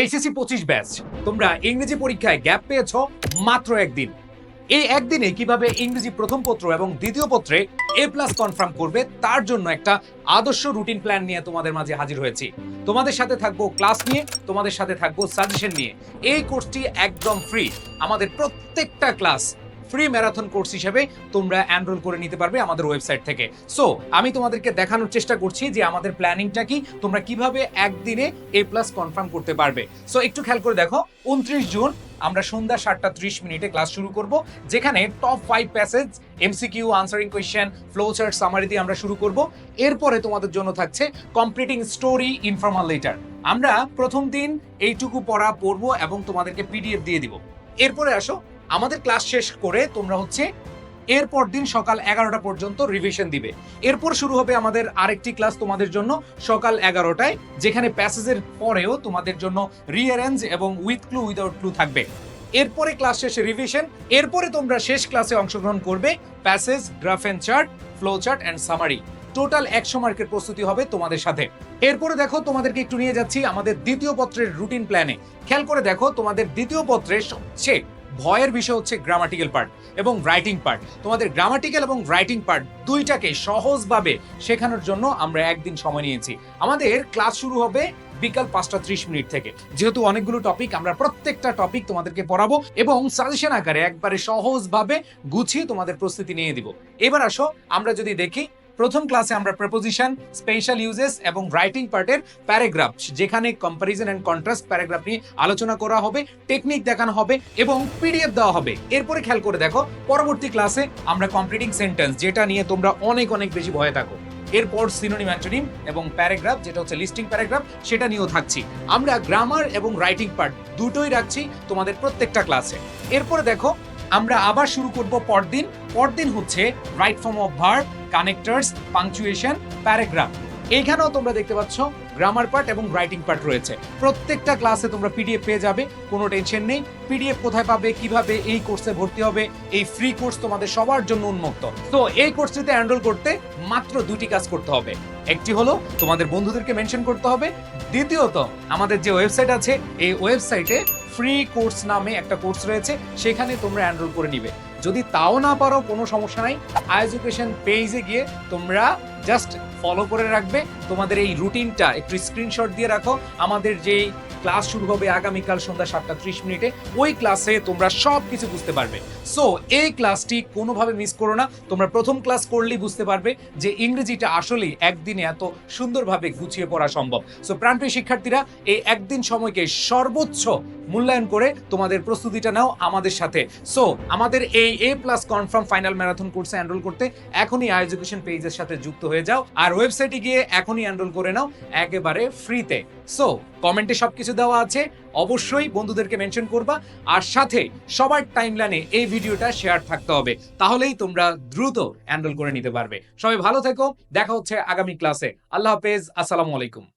HSC পঁচিশ batch. তোমরা ইংরেজি পরীক্ষায় গ্যাপ পেয়েছ মাত্র একদিন। এই একদিনে কীভাবে ইংরেজি প্রথম পত্র এবং দ্বিতীয় পত্রে এ প্লাস কনফার্ম করবে, তার জন্য একটা আদর্শ রুটিন প্ল্যান নিয়ে তোমাদের মাঝে হাজির হয়েছি। তোমাদের সাথে থাকব ক্লাস নিয়ে, তোমাদের সাথে থাকব সাজেশন নিয়ে। এই কোর্সটি একদম ফ্রি আমাদের প্রত্যেকটা ক্লাস ফ্রি ম্যারাথন কোর্স হিসেবে তোমরা এনরোল করে নিতে পারবে আমাদের ওয়েবসাইট থেকে। সো আমি তোমাদেরকে দেখানোর চেষ্টা করছি যে আমাদের প্ল্যানিংটা কি, তোমরা কীভাবে একদিনে এ প্লাস কনফার্ম করতে পারবে। সো একটু খেয়াল করে দেখো, উনত্রিশ জুন আমরা সন্ধ্যা সাতটা ত্রিশ মিনিটে ক্লাস শুরু করব, যেখানে top five passage MCQ answering question flow chart summary দিয়ে আমরা শুরু করব। এরপরে তোমাদের জন্য থাকছে কমপ্লিটিং স্টোরি ইনফর্মাল লেটার আমরা প্রথম দিন এইটুকু পড়া, পড়ব এবং তোমাদেরকে পিডিএফ দিয়ে দিব। এরপরে আসো আমাদের ক্লাস শেষ করে তোমরা হচ্ছে এরপর দিন সকাল এগারোটা পর্যন্ত রিভিশন দিবে। এরপর শুরু হবে আমাদের আরেকটি ক্লাস তোমাদের জন্য সকাল এগারোটায়, যেখানে প্যাসেজের পরেও তোমাদের জন্য রিয়ারেঞ্জ এবং উইথ ক্লু উইদাউট ক্লু থাকবে। এরপরে ক্লাস শেষে রিভিশন এরপরে তোমরা শেষ ক্লাসে অংশগ্রহণ করবে passage graph and chart flow chart and summary total একশো মার্কের প্রস্তুতি হবে তোমাদের সাথে। এরপরে দেখো তোমাদেরকে একটু নিয়ে যাচ্ছি আমাদের দ্বিতীয় পত্রের রুটিন প্ল্যানে খেয়াল করে দেখো তোমাদের দ্বিতীয় পত্রের সবচেয়ে ভয়ের বিষয় হচ্ছে গ্রামাটিক্যাল পার্ট এবং রাইটিং পার্ট তোমাদের গ্রামাটিক্যাল এবং রাইটিং পার্ট দুইটাকে সহজভাবে শেখানোর জন্য আমরা একদিন সময় নিয়েছি। আমাদের ক্লাস শুরু হবে বিকাল পাঁচটা ত্রিশ মিনিট থেকে। যেহেতু অনেকগুলো টপিক আমরা প্রত্যেকটা টপিক তোমাদেরকে পড়াবো এবং সাজেশন আকারে একবারে সহজভাবে গুছিয়ে তোমাদের প্রস্তুতি নিয়ে দিব। এবার আসো, আমরা যদি দেখি প্রথম ক্লাসে আমরা প্রেপোজিশন স্পেশাল ইউজেস এবং রাইটিং পার্টের প্যারাগ্রাফ যেখানে কম্পারিজন অ্যান্ড কন্ট্রাস্ট প্যারাগ্রাফ নিয়ে আলোচনা করা হবে টেকনিক দেখানো হবে এবং পিডিএফ দেওয়া হবে। এরপরে খেয়াল করে দেখো, পরবর্তী ক্লাসে আমরা কমপ্লিটিং সেন্টেন্স যেটা নিয়ে তোমরা অনেক অনেক বেশি ভয়ে থাকো। এরপর সিনোনিম অ্যান্টোনিম এবং প্যারাগ্রাফ যেটা হচ্ছে লিস্টিং প্যারাগ্রাফ সেটা নিয়েও থাকছি। আমরা গ্রামার এবং রাইটিং পার্ট দুটোই রাখছি তোমাদের প্রত্যেকটা ক্লাসে এরপরে দেখো আমরা আবার শুরু করব পরদিন। পরদিন হচ্ছে right form of verb connectors punctuation paragraph এইখানেও তোমরা দেখতে পাচ্ছ গ্রামার পার্ট এবং রাইটিং পার্ট রয়েছে। প্রত্যেকটা ক্লাসে তোমরা পিডিএফ পেয়ে যাবে, কোনো টেনশন নেই। পিডিএফ কোথায় পাবে, কীভাবে, এই কোর্সে ভর্তি হবে, এই ফ্রি কোর্স তোমাদের সবার জন্য উন্মুক্ত। তো এই কোর্সটিতে এনরোল করতে মাত্র দুটি কাজ করতে হবে। একটি হলো তোমাদের বন্ধুদেরকে মেনশন করতে হবে। দ্বিতীয়ত, আমাদের যে ওয়েবসাইট আছে, এই ওয়েবসাইটে ফ্রি কোর্স নামে একটা কোর্স রয়েছে, সেখানে তোমরা এনরোল করে নিবে। যদি তাও না পারো, কোনো সমস্যা নাই। এডুকেশন পেজে গিয়ে তোমরা জাস্ট ফলো করে রাখবে। তোমাদের এই রুটিনটা একটু স্ক্রিনশট দিয়ে রাখো। আমাদের যেই ক্লাস শুরু হবে আগামীকাল সন্ধ্যা সাতটা ত্রিশ মিনিটে। ওই ক্লাসে তোমরা সব কিছু বুঝতে পারবে। সো এই ক্লাসটি কোনোভাবে মিস করো না। তোমরা প্রথম ক্লাস করলেই বুঝতে পারবে যে ইংরেজিটা আসলেই একদিনে এত সুন্দরভাবে গুছিয়ে পড়া সম্ভব। সো প্রাণপ্রিয় শিক্ষার্থীরা, এই একদিন সময়কে সর্বোচ্চ মূল্যায়ন করে তোমাদের প্রস্তুতিটা নাও আমাদের সাথে। সো আমাদের এই A plus confirm final marathon কোর্সে এনরোল করতে এখনই এডুকেশন পেজের সাথে যুক্ত হয়ে যাও। আর ওয়েবসাইটে গিয়ে এখনই এনরোল করে নাও। একেবারে ফ্রিতে সো কমেন্টে সব কিছু দেওয়া আছে। অবশ্যই বন্ধুদেরকে মেনশন করবা। আর সাথে সবার টাইমলাইনে এই ভিডিওটা শেয়ার থাকতে হবে। তাহলেই তোমরা দ্রুত হ্যান্ডেল করে নিতে পারবে। সবাই ভালো থেকো। দেখা হচ্ছে আগামী ক্লাসে আল্লাহ হাফেজ। আসসালামু আলাইকুম।